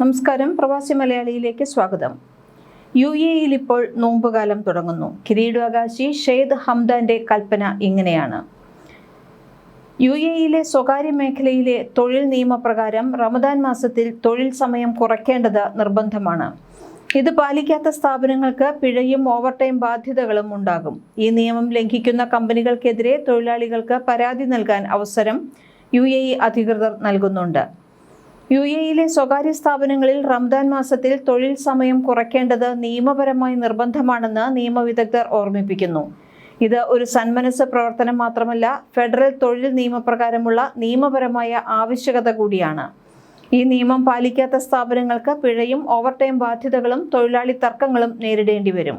നമസ്കാരം. പ്രവാസി മലയാളിയിലേക്ക് സ്വാഗതം. യു എയിൽ ഇപ്പോൾ നോമ്പുകാലം തുടങ്ങുന്നു. കിരീടാകാശി ഷെയ്ദ് ഹംദാന്റെ കൽപ്പന ഇങ്ങനെയാണ്. യു എയിലെ സ്വകാര്യ മേഖലയിലെ തൊഴിൽ നിയമപ്രകാരം റമദാൻ മാസത്തിൽ തൊഴിൽ സമയം കുറയ്ക്കേണ്ടത് നിർബന്ധമാണ്. ഇത് പാലിക്കാത്ത സ്ഥാപനങ്ങൾക്ക് പിഴയും ഓവർടൈം ബാധ്യതകളും ഉണ്ടാകും. ഈ നിയമം ലംഘിക്കുന്ന കമ്പനികൾക്കെതിരെ തൊഴിലാളികൾക്ക് പരാതി നൽകാൻ അവസരം യു എ ഇ അധികൃതർ നൽകുന്നുണ്ട്. യു എയിലെ സ്വകാര്യ സ്ഥാപനങ്ങളിൽ റംദാൻ മാസത്തിൽ തൊഴിൽ സമയം കുറയ്ക്കേണ്ടത് നിയമപരമായി നിർബന്ധമാണെന്ന് നിയമവിദഗ്ധർ ഓർമ്മിപ്പിക്കുന്നു. ഇത് ഒരു സന്മനസ് പ്രവർത്തനം മാത്രമല്ല ഫെഡറൽ തൊഴിൽ നിയമപ്രകാരമുള്ള നിയമപരമായ ആവശ്യകത കൂടിയാണ്. ഈ നിയമം പാലിക്കാത്ത സ്ഥാപനങ്ങൾക്ക് പിഴയും ഓവർടൈം ബാധ്യതകളും തൊഴിലാളി തർക്കങ്ങളും നേരിടേണ്ടി വരും.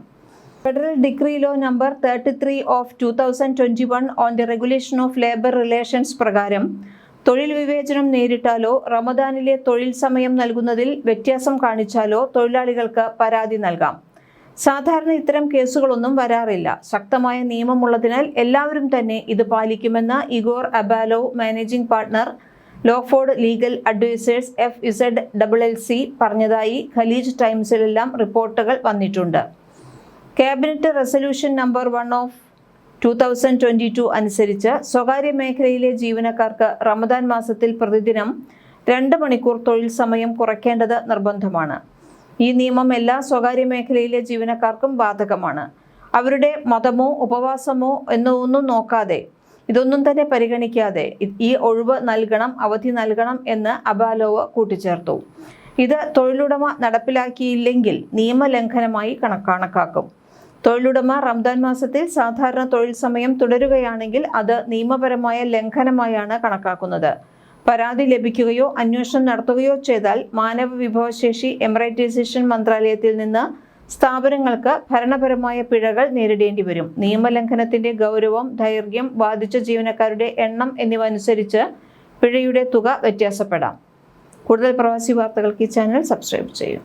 Federal decree law number thirty three of two thousand twenty one on the regulation of labour relations പ്രകാരം തൊഴിൽ വിവേചനം നേരിട്ടാലോ റമദാനിലെ തൊഴിൽ സമയം നൽകുന്നതിൽ വ്യത്യാസം കാണിച്ചാലോ തൊഴിലാളികൾക്ക് പരാതി നൽകാം. സാധാരണ ഇത്തരം കേസുകളൊന്നും വരാറില്ല. ശക്തമായ നിയമമുള്ളതിനാൽ എല്ലാവരും തന്നെ ഇത് പാലിക്കുമെന്ന് Igor Abalo managing partner Lawford legal advisors F Z double L C പറഞ്ഞതായി ഖലീജ് ടൈംസിലെല്ലാം റിപ്പോർട്ടുകൾ വന്നിട്ടുണ്ട്. Cabinet resolution number one of two thousand twenty two അനുസരിച്ച് സ്വകാര്യ മേഖലയിലെ ജീവനക്കാർക്ക് റമദാൻ മാസത്തിൽ പ്രതിദിനം രണ്ട് മണിക്കൂർ തൊഴിൽ സമയം കുറയ്ക്കേണ്ടത് നിർബന്ധമാണ്. ഈ നിയമം എല്ലാ സ്വകാര്യ മേഖലയിലെ ജീവനക്കാർക്കും ബാധകമാണ്. അവരുടെ മതമോ ഉപവാസമോ എന്നൊന്നും നോക്കാതെ ഇതൊന്നും തന്നെ പരിഗണിക്കാതെ ഈ ഒഴിവ് നൽകണം അവധി നൽകണം എന്ന് അബാലോവ കൂട്ടിച്ചേർത്തു. ഇത് തൊഴിലുടമ നടപ്പിലാക്കിയില്ലെങ്കിൽ നിയമലംഘനമായി കണ- കണക്കാക്കും. തൊഴിലുടമ റംദാൻ മാസത്തിൽ സാധാരണ തൊഴിൽ സമയം തുടരുകയാണെങ്കിൽ അത് നിയമപരമായ ലംഘനമായാണ് കണക്കാക്കുന്നത്. പരാതി ലഭിക്കുകയോ അന്വേഷണം നടത്തുകയോ ചെയ്താൽ മാനവ വിഭവശേഷി എമറൈറ്റൈസേഷൻ മന്ത്രാലയത്തിൽ നിന്ന് സ്ഥാപനങ്ങൾക്ക് ഭരണപരമായ പിഴകൾ നേരിടേണ്ടി വരും. നിയമലംഘനത്തിന്റെ ഗൗരവം ദൈർഘ്യം ബാധിച്ച ജീവനക്കാരുടെ എണ്ണം എന്നിവ അനുസരിച്ച് പിഴയുടെ തുക വ്യത്യാസപ്പെടാം. കൂടുതൽ പ്രവാസി വാർത്തകൾക്ക് ഈ ചാനൽ സബ്സ്ക്രൈബ് ചെയ്യും.